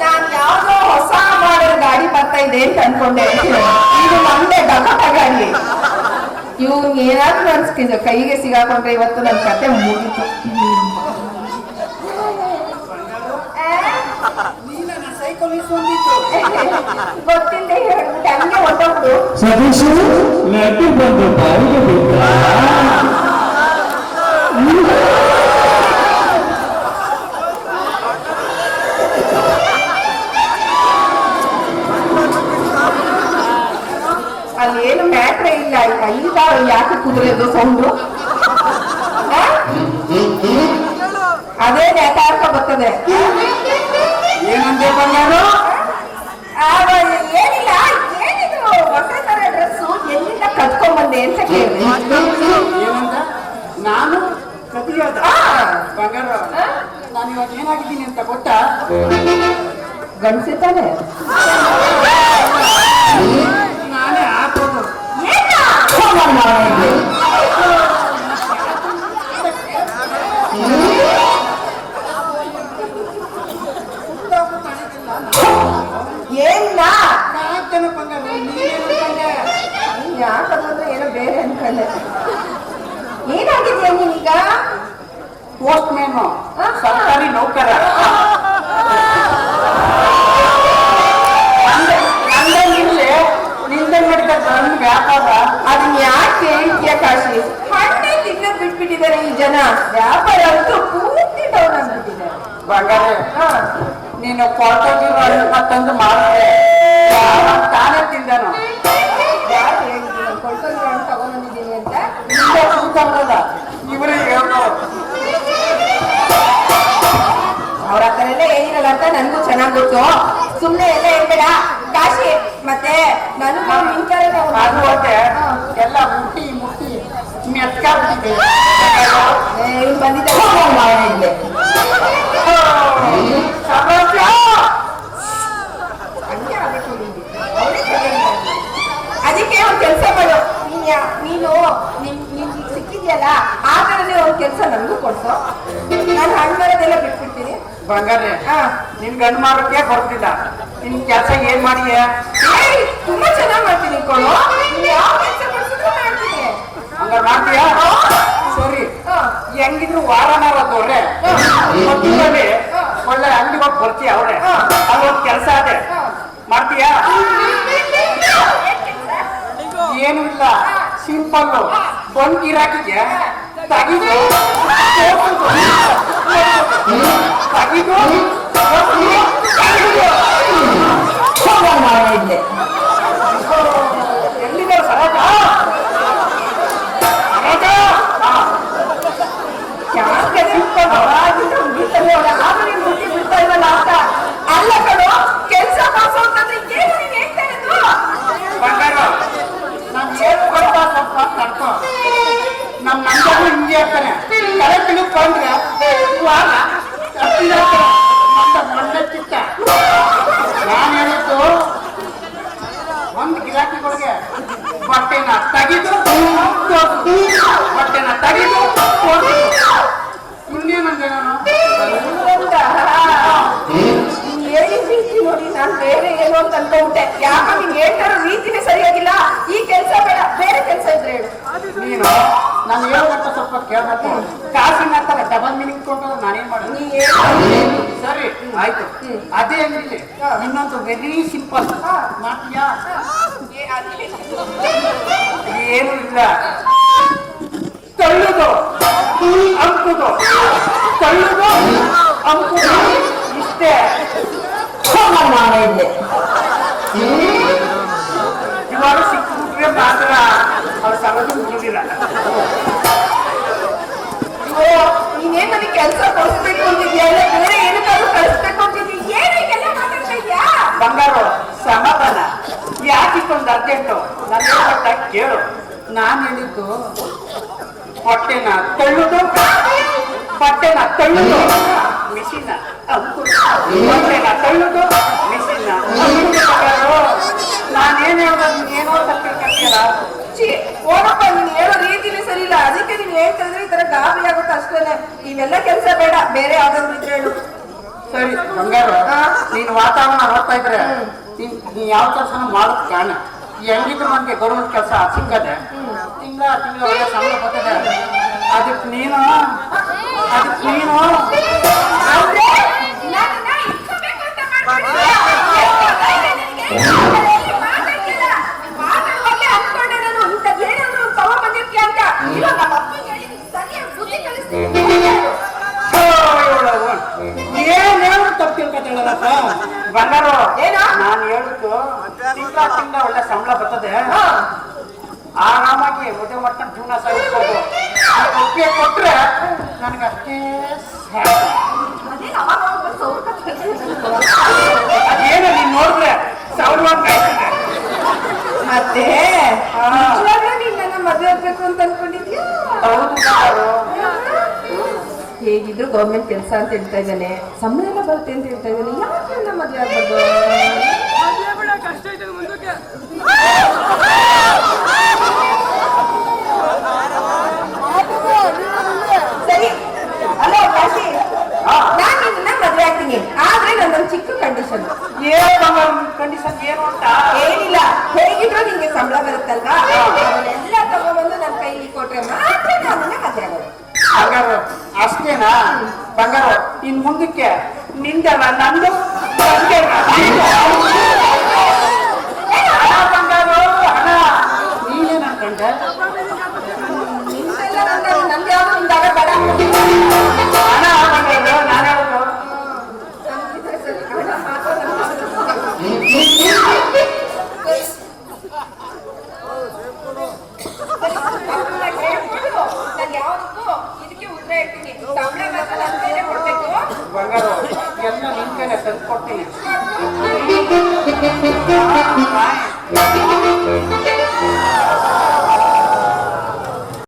ನಾನು ಹೊಸ ಮಾಡೋ ಗಾಡಿ ಬರ್ತಾ ಅಂತ ಅನ್ಕೊಂಡೆ. ಇದು ನಮ್ದೇ ಡಕಟ ಗಾಡಿ ಇವ್ನ್ ಏನಾದ್ರೂ ಅನ್ಸ್ಕಿದ್ರು ಕೈಗೆ ಸಿಗಾಕೊಂಡ್ರೆ ಇವತ್ತು ನನ್ ಕತೆ ಮುಗಿತು. ಗೊತ್ತಿಲ್ಲದೆ ಹೇಳ್ಬಿಟ್ಟು ಹಂಗೆ ಹೊಟ್ಟೋಗ್ದು ಬಂದು ಬಾಯಿಗೆ ಬಿಟ್ಟ ಅಲ್ಲಿ ಏನು ಮ್ಯಾಟ್ರೇ ಇಲ್ಲ ಈಗ ಯಾಕೆ ಕುದುರೆದು ಸೌಂಡು? ಅದೇ ನೇತಾಡ್ಕ ಬರ್ತದೆ. ಏನಂದೆ ಬಂಗಾರು ಆಗ ಏನಿಲ್ಲ ಏನಿದು ಹೊಸ ತರ ಡ್ರೆಸ್ಸು ಎಲ್ಲಿಂದ ಕಟ್ಕೊಂಡ್ ಬಂದೆ ಅಂತ ಕೇಳಿದೆ ಏನಂದ ನಾನು ಕತಿಯಾದ ಆ, ಬಂಗಾರ ಆ? ನಾನು ಇವಾಗ ಏನಾಗಿದ್ದೀನಿ ಗಂಡಸಿದ್ದಾನೆ. ನಾನೇ ಹಾಕೋದು ಏನಿಲ್ಲ ಆಗ್ತಾನೆ ಬಂಗಾರ? ಯಾಕಂದ್ರೆ ಏನೋ ಬೇರೆ ಅನ್ಕೊಂಡೆ. ಏನಾಗಿದ್ಯಾ ನೀನೀಗ? Postman. ಸರ್ಕಾರಿ ನೌಕರ. ನಂದೆ ಮಾಡಿದ ನನ್ನ ವ್ಯಾಪಾರ. ಅದನ್ನ ಯಾಕೆ ಹೇಳ್ತೀಯ ಕಾಶಿ? ಹಣ್ಣೆ ತಿನ್ನೋದ್ ಬಿಟ್ಬಿಟ್ಟಿದ್ದಾರೆ ಈ ಜನ. ವ್ಯಾಪಾರ ಅಂತೂ ಪೂರ್ತಿ ಡೌನ್ ಆಗ್ಬಿಟ್ಟಿದ್ದಾರೆ ಬಂಗಾರ ನೀನು ಕೊರಟೋಗಿರೋ ಹಣ್ಣನ್ನ ತಂದು ಮಾಡಿದ್ರೆ ಅಂತ ನನ್ಗೂ ಚೆನ್ನಾಗ್ ಗೊತ್ತು ಸುಮ್ನೆ ಎಲ್ಲ ಹೇಳ್ಬೇಡ. ಕಾಶಿ ಮತ್ತೆ ನನಗೂ ನಿಂತಾರೆ ಅದು ಹೋದೆ. ಎಲ್ಲ ಮುಟ್ಟಿ ಮುಟ್ಟಿ. ಮೆತ್ಕಾಗ್ಬಿಟ್ಟಿದೆ ಇವ್ನು ಬಂದಿದ್ದ ಮಾಡಿದ್ದೆ. ಅದಕ್ಕೆ ಒಂದ್ ಕೆಲ್ಸ ಮಾಡು. ನೀನ್ ನೀನು ನಿಮ್ಗೆ ನಿಮ್ಗೆ ಸಿಕ್ಕಿದ್ಯಲ್ಲ ಆ ಥರನೇ ಒಂದ್ ಕೆಲಸ ನನಗೂ ಕೊಡ್ಸು. ನಾನು ಹಣ್ಣು ಮರದೆಲ್ಲ ಬಿಟ್ಬಿಡ್ತೀನಿ. ಬಂಗಾರ. ಹಾ. ನಿನ್ ಗಂಡ್ ಮಾರೋಕೆ ಬರ್ತಿಲ್ಲ ನಿನ್ ಕೆಲಸ ಏನ್ ಮಾಡಿಯಾ ತುಂಬಾ ಚೆನ್ನಾಗಿ ಮಾಡ್ತೀನಿ ಕೊಡು ಹಂಗಾರೆ ಮಾಡ್ತೀಯಾ? ಸರಿ. ಹಾ. ಹೆಂಗಿದ್ರು ವಾರನಾರ ತೋರೆ ಒಳ್ಳೆ ಅಂಗಡಿ ಹೋಗಿ ಬರ್ತೀಯ ಅವ್ರೆ. ಅಲ್ಲೊಂದ್ ಕೆಲಸ ಅದೇ. ಮಾಡ್ತೀಯಾ? ಏನು ಇಲ್ಲ. ಸಿಂಪಲ್ ಬಂದ್ ಗಿರಾಕಿಗೆ ತಗಿದು ปากพี่ก้องปากพี่ก้อง ನಾನು ಹೇಳಿದ್ದು ಒಂದು ಗಿರಾಕಿಗಳಿಗೆ ಬಟ್ಟೆನ ತೆಗೆದು ತೋರ್ಸು. ಬಟ್ಟೆನ ತೆಗೆದು ತೋರ್ಸು. ಇನ್ನೇನಂದೆ ನಾನು ಬೇರೆ ಏನೋ ಅಂತ ಅನ್ಕೊಂಡೆ ಯಾಕ ನೀನ್ ಹೇಳ್ತಾರೋ ರೀತಿನೇ ಸರಿಯಾಗಿಲ್ಲ ಈ ಕೆಲಸ ಬೇಡ ಬೇರೆ ಕೆಲಸ ಇದ್ರೆ ನೀನು ನಾನು ಹೇಳೋದಂತ ಸ್ವಲ್ಪ ಕೇಳ್ಬೇಕು ಕಾಸಿನ ಡಬಲ್ ಮೀನಿಂಗ್ ಕೊಟ್ಟರೆ ನಾನೇನ್ ಹೇಳು. ಸರಿ ಆಯ್ತು. ಅದೇ ಅಂದ್ರೆ ಇನ್ನೊಂದು ವೆರಿ ಸಿಂಪಲ್. ಏನು ಇಲ್ಲ. ತಳ್ಳುದು ಅಂಕುದು ತಳ್ಳುದು ಅಂಕುದು ಇಷ್ಟೇ. ಮಾಡಿದ್ದೆ ಇವಾಗ ಸಿಕ್ಕಿಬಿಟ್ರೆ ಮಾತ್ರ ಅವ್ರ ಸಮಸ್ಯೆ ಮುಗಿದಿಲ್ಲ. ಅಯ್ಯೋ, ನೀನೇನ್ ನನಗೆ ಕೆಲಸ ಕೊಡಿಸ್ಬೇಕು ಅಂತಿದ್ಯಾ ಇಲ್ಲ ಬೇರೆ ಏನಕ್ಕಾದ್ರೂ ಕಳಿಸ್ಬೇಕು ಅಂತಿದ್ಯಾ ಏನು ಹೀಗೆಲ್ಲ ಮಾತಾಡ್ತಾ ಇದ್ಯಾ ಬಂಗಾರು ಸಮಾಧಾನ ಯಾಕಿತ್ತೊಂದು ಅರ್ಜೆಂಟು ನನ್ನ ಕೇಳು. ನಾನು ಹೇಳಿದ್ದು ಹೊಟ್ಟೆನ ತಳ್ಳುದು? ಬಟ್ಟೆನ ತಳ್ಳುದು? ಮಿಷಿನ. ಹೊಟ್ಟೆನ ತಳ್ಳುದು? ಮಿಷಿನ. ನಾನೇನ್ ಹೇಳ್ಬೋದು ಏನೋ ತಪ್ಪಿರ್ಕತ್ತೀರ ಛೀ, ಓನಪ್ಪ ನೀನ್ ಹೇಳೋ ರೀತಿಲಿ ಸರಿ ಇಲ್ಲ. ಅದಕ್ಕೆ ನೀನ್ ಹೇಳ್ತಾ ಇದ್ರೆ ಈ ತರ ಗಾಬರಿ ಆಗುತ್ತೆ ಅಷ್ಟೇನೆ. ಇವೆಲ್ಲ ಕೆಲಸ ಬೇಡ. ಬೇರೆ ಯಾವ್ದಾದ್ರು ಇದ್ರೆ ಹೇಳು. ಸರಿ ಬಂಗಾರ ನೀನ್ ವಾತಾವರಣ ನೋಡ್ತಾ ಇದ್ರೆ ನೀನ್ ಯಾವ ಕೆಲಸನ ಮಾಡೋದ್ ಕಾರಣ. ಹೆಂಗಿದ್ರು ನನಗೆ ಗೌರ್ಮೆಂಟ್ ಕೆಲಸ ಸಿಕ್ಕದೆ, ತಿಂಗಳ ತಿಂಗಳ ಒಳ್ಳೆ ಸಂಬಳ ಬರ್ತದೆ. ಅದಕ್ಕೆ ನೀನು ಅದಕ್ಕೆ ನೀನು. ಅವ್ರೇ ನನ್ನನ್ನ ಬಂಗಾರ ನಾನು ಹೇಳಿದ್ದು ತಿಂಗಳ ತಿಂಗಳ ಒಳ್ಳೆ ಸಂಬಳ ಬರ್ತದೆ. ಆರಾಮಾಗಿ ಮದುವೆ ಮಾಡ್ಕೊಂಡು ಜೀವನ ಸಾಗಿಸ್ಬೋದು. ಒಪ್ಪಿಗೆ ಕೊಟ್ರೆ ನನಗೆ ಅಷ್ಟೇ ಅದೇನ್ ನೀನ್ ನೋಡಿದ್ರೆ ಸಾವಿರ ಮತ್ತೆ? ನನ್ನ ಮದುವೆ ಆಗ್ಬೇಕು ಅಂತ ಅನ್ಕೊಂಡಿದ್ಯಾ? ಹೌದು. ಹೇಗಿದ್ರು ಗೌರ್ಮೆಂಟ್ ಕೆಲಸ ಅಂತ ಹೇಳ್ತಾ ಇದ್ದಾನೆ. ಸಂಬಳ ಎಲ್ಲ ಬರುತ್ತೆ ಅಂತ ಹೇಳ್ತಾ ಇದ್ದಾನೆ. ಯಾಕೆ ನನ್ನ ಮದುವೆ ಆಗ್ಬಾರ್ದು? ಸರಿ. ಹಲೋ ಕಾಶಿ. ನಾನು ನಿನ್ನ ಮದುವೆ ಆಗ್ತೀನಿ. ಆದ್ರೆ ನನ್ನೊಂದು ಚಿಕ್ಕ ಕಂಡೀಷನ್ ಕಂಡೀಷನ್ ಏನು ಅಂತ? ಏನಿಲ್ಲ. ಹೇಗಿದ್ರು ನಿಂಗೆ ಸಂಬಳ ಬರುತ್ತಲ್ವಾ? ಎಲ್ಲ ತಗೊಂಡ್ಬಂದು ನನ್ನ ಕೈಲಿ ಕೊಟ್ರೆ ಮಾತ್ರ ನಾನು ಮದುವೆ ಆಗೋದು. ಅಷ್ಟೇನಾ? ಬಂಗಾರ ಇನ್ ಮುಂದಕ್ಕೆ ನಿಂದಲ್ಲ ನಂದು? ಹಣ ಬಂಗಾರು ಹಣ. ನೀನೇನ್ ಹಣ ಬಂಗಾರು ನಾನು ಇರ್ತೀನಿ ಸಂಬಳ ಕೊಡ್ಬೇಕು. ಬಂಗಾರು ಎಲ್ಲ ಕೈಲೇ ತಂದು ಕೊಡ್ತೀನಿ.